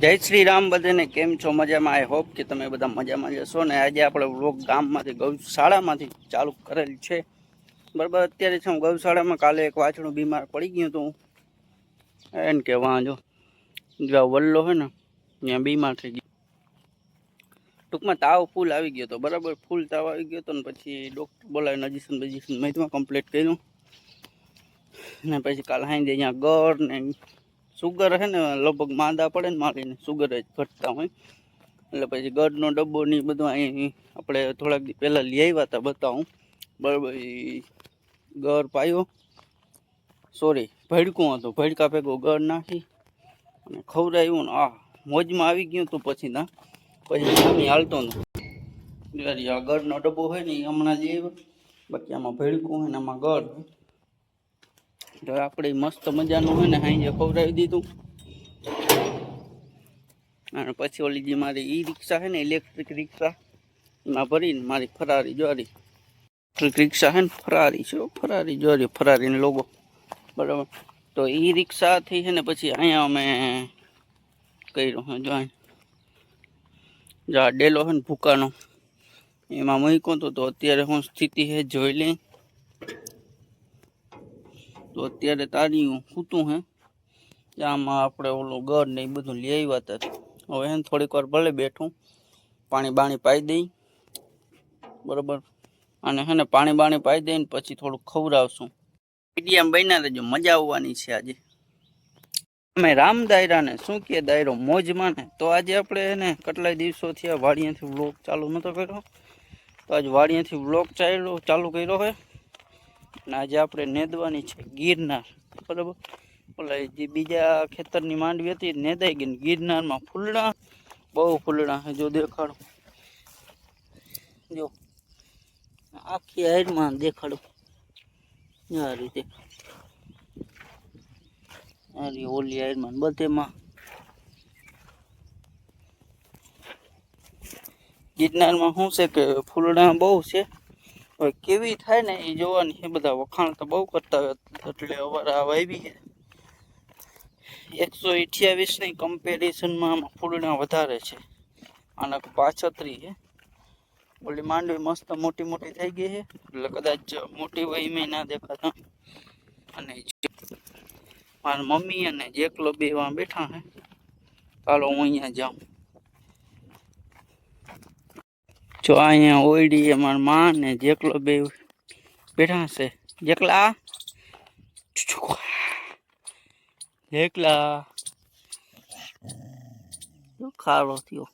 જય શ્રી રામ બધાને કેમ છો મજામાં? આઈ હોપ કે તમે બધા મજામાં જશો ને આજે આપણે વ્લોગ ગામમાંથી, ગૌશાળામાંથી ચાલુ કરેલ છે. બરાબર, અત્યારે છે હું ગૌશાળામાં કાલે એક વાછડું બીમાર પડી ગયું હતું. એને કે વાં જો. જ્યાં વલ્લો હોય ને, ત્યાં બીમાર થઈ ગયું. ટૂંકમાં તાવ ફૂલ આવી ગયો હતો, બરાબર, ફૂલ તાવ આવી ગયો હતો ને પછી ડૉક્ટર બોલાવીને નજીસન બજીશન મેં કમ્પ્લીટ કર્યું. ને પછી કાલ હાઈ અહીંયા ગળ ને સુગર હે ને, લગભગ માંદા પડે ને મારીને સુગર જ ઘટતા હોય. એટલે પછી ગઢનો ડબ્બો ને એ બધું અહીં આપણે થોડાક દી પહેલાં લઈ આવ્યા હતા, બતાવું. બરાબર ગર પાયો. સોરી ભડકું હતું. ભડકા ભેગો ગળ નાખી અને ખવડાવ્યું ને આ મોજમાં આવી ગયું હતું પછી ના પછી સામે હાલતો નથી આ ગળનો ડબ્બો હોય ને એ હમણાં જ બાકી આમાં ભડકું હોય ને, આમાં ગળ હોય. તો આપણે મસ્ત મજાનું હોય ને હાઈ ખવડાવી દીધું. અને પછી ઓલી જે મારી ઈ રિક્ષા છે ને ઇલેક્ટ્રિક રિક્ષા, એમાં ભરીને મારી ફરારી જોરી. ઇલેક્ટ્રિક રિક્ષા છે ને, ફરારી છે ફરારી જોરી, ફરારીને લોગો. બરાબર. તો ઈ રિક્ષાથી છે ને પછી અહીંયા અમે કર્યું હું, જોઈ. જો ડેલો છે ને ભૂકાનો, એમાં મૂક્યો તો અત્યારે હું સ્થિતિ છે જોઈ લઈ. તો અત્યારે તારી હું સૂતું હે. આમાં આપણે ઓલું ગર ને એ બધું લઈ આવ્યા હતા. હવે એને થોડીક વાર ભલે બેઠું. પાણી બાણી પાઈ દઈ. બરોબર? અને હે ને પાણી બાણી પાઈ દઈને પછી થોડુંક ખવડાવશું. મીડિયમ બન્યા રહેજો, મજા આવવાની છે આજે. અમે રામ દાયરાને શું કહે દાયરો? મોજમાં ને તો આજે આપણે એને કેટલાય દિવસોથી આ વાડિયાથી બ્લોક ચાલુ નતો કર્યો. તો આજ વાડિયાથી બ્લોક ચાલ્યો ચાલુ કર્યો હોય અને આજે આપણે નેદવાની છે ગિરનાર. બરાબર? ઓલા જે બીજા ખેતરની માંડવી હતી નેદાઈ ગઈ ગિરનારમાં ફૂલડા. બહુ ફૂલડા છે, જો દેખાડો. જો. આખી હાઈડમાં દેખાડો. આ રીતે. ઓલી હાઈડમાં બધેમાં. ગિરનારમાં શું છે કે ફૂલડા બહુ છે. કેવી થાય ને એ જોવાની, એ બધા વખાણ તો બહુ કરતા હોય, એટલે અવાર આ વાવી છે. એકસો અઠ્યાવીસની કમ્પેરિઝનમાં આમાં ફૂલના વધારે છે. આના પાછતરી છે. ઓલી માંડવી મસ્ત મોટી મોટી થઈ ગઈ છે. એટલે કદાચ મોટી હોય મેં ના દેખાતા. અને મારા મમ્મી અને જેકલો બેવા બેઠા હે ચાલો હું અહીંયા જાઉં. જો અહીંયા ઓઈડી એ માં ને જેકલો બે બેઠા છે. જેકલા જેકલા ખારો થયો?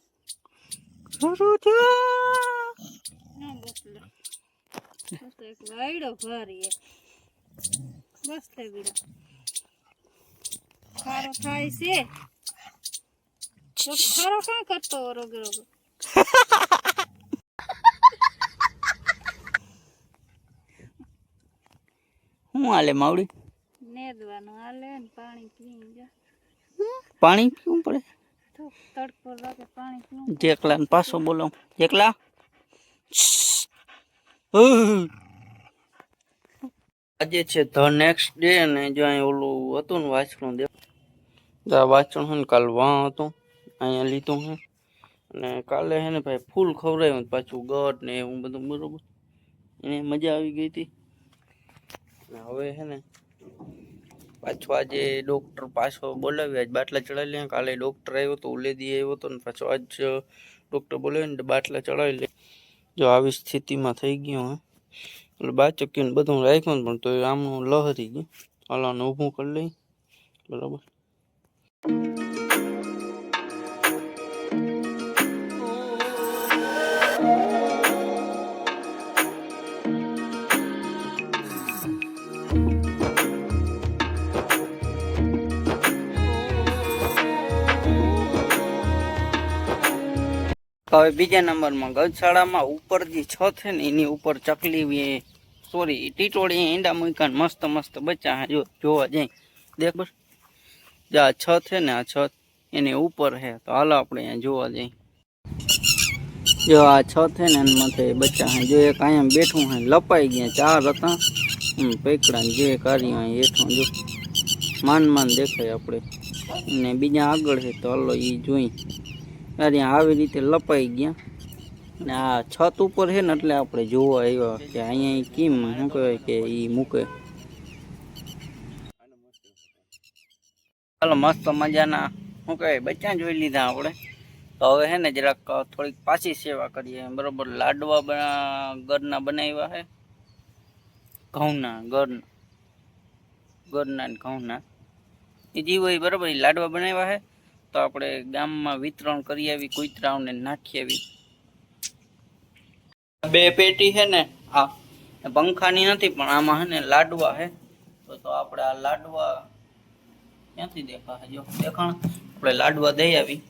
વાયડો ભારી બસ ખારો થાય છે. ખારો કાં કરતો રોગે રોગે શું હાલે માવડી? નેદવાનું હાલે ને પાણી પીને જા. પાણી પીવું પડે? તડકો લાગે પાણી પીવું જેકલા ને પાછો બોલો જેકલા આજે છે ધ નેક્સ્ટ ડે ને જો અહીં ઓલું હતું ને વાંચણું દે વાંચણ છે ને કાલ વાં હતું. અહીંયા લીધું હે. અને કાલે છે ને ભાઈ ફૂલ ખવડાવ્યું ને પાછું ગઢ ને એવું બધું બરોબર. એને મજા આવી ગઈ હતી. હવે છે ને, પાછો આજે ડૉક્ટર પાછો બોલાવ્યો, આજ બાટલા ચડાવી લે, કાલે ડૉક્ટર આવ્યો તો ઉલેદી આવ્યો હતો ને પાછો આજ ડૉક્ટર બોલાવીને બાટલા ચડાવી લે. જો આવી સ્થિતિમાં થઈ ગયો હે, એટલે બાચક્યું ને બધું રાખ્યું ને, પણ તો આમનું લહરી ગયું. હાલાને ઊભું કરી લઈ બરાબર? હવે બીજા નંબરમાં ગૌશાળામાં ઉપર જે છત છે ને એની ઉપર ચકલી સોરી ટીટોળી ઈંડા મૂક્યા ને મસ્ત મસ્ત બચ્ચા હે, જો જોવા જાય. દેખ બસ. જે આ છત છે ને આ છત એની ઉપર છે તો હાલો આપણે અહીંયા જોવા જઈએ. જો આ છત છે ને એના માથે બચ્ચા હે, જો એક અહીંયા બેઠું હે, લપાઈ ગયા, ચાર હતા. હમ, પકડા જે કાર્ય અહીં હેઠું જો. માન માન દેખાય આપણે. ને બીજા આગળ છે તો હલો એ જોઈ. અરે આવી રીતે લપાઈ ગયા. ને આ છત ઉપર છે ને એટલે આપણે જોવા આવ્યા કે અહીંયા ઈ કેમ, શું કહેવાય કે એ મૂકે. ચાલો મસ્ત મજાના, શું કહેવાય બચ્ચા જોઈ લીધા આપણે. તો હવે છે ને જરાક થોડીક પાછી સેવા કરીએ. બરોબર, લાડવા બના, ઘરના બનાવ્યા છે. ઘઉંના, ઘરના. ઘરના ને ઘઉંના. એ જે હોય બરાબર એ લાડવા બનાવ્યા છે. તો આપણે ગામમાં વિતરણ કરી આવી કુતરાઓને નાખી આવી. બે પેટી છે ને, આ પંખાની નથી, પણ આમાં છે ને લાડવા છે. તો તો આપણે આ લાડવા ક્યાંથી દેખાશે? જો દેખાણ. આપણે લાડવા દઈ આવી.